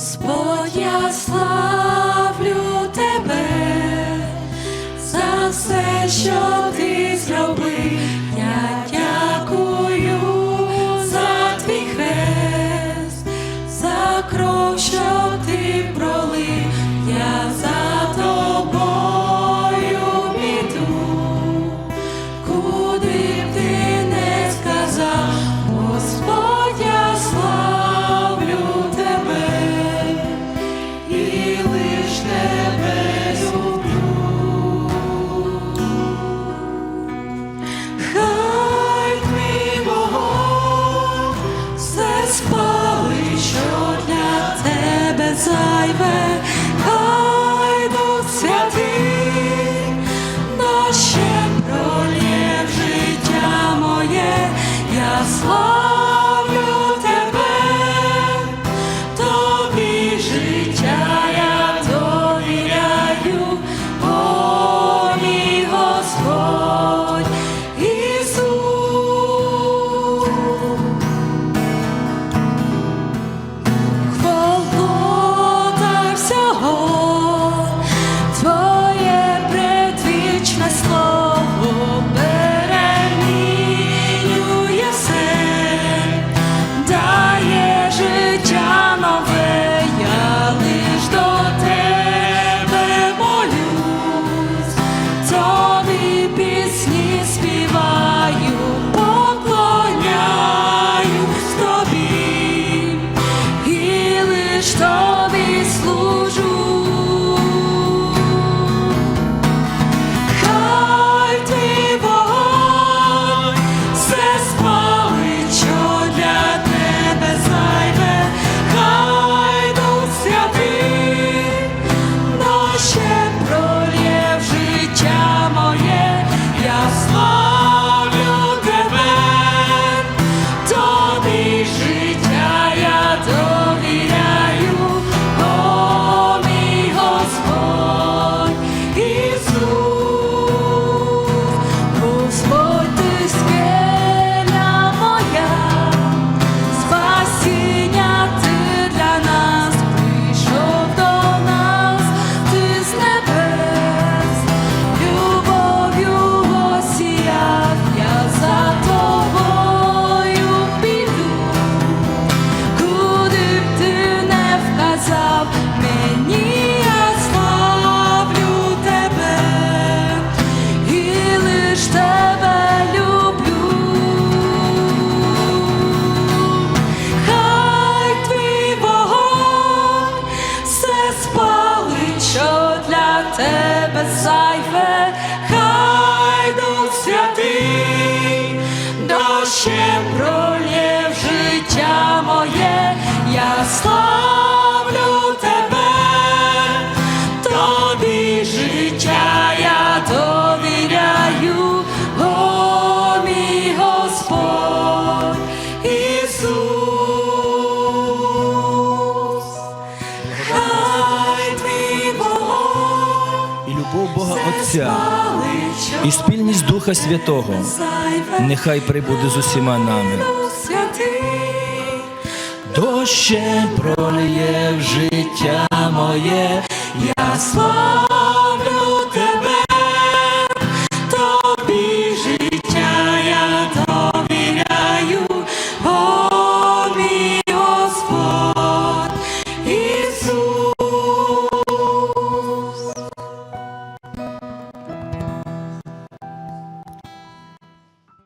Господь, я славлю тебе за все, що. my soul. Отця і спільність Духа Святого нехай прибуде з усіма нами. Дощем проліє в життя моє, я слава.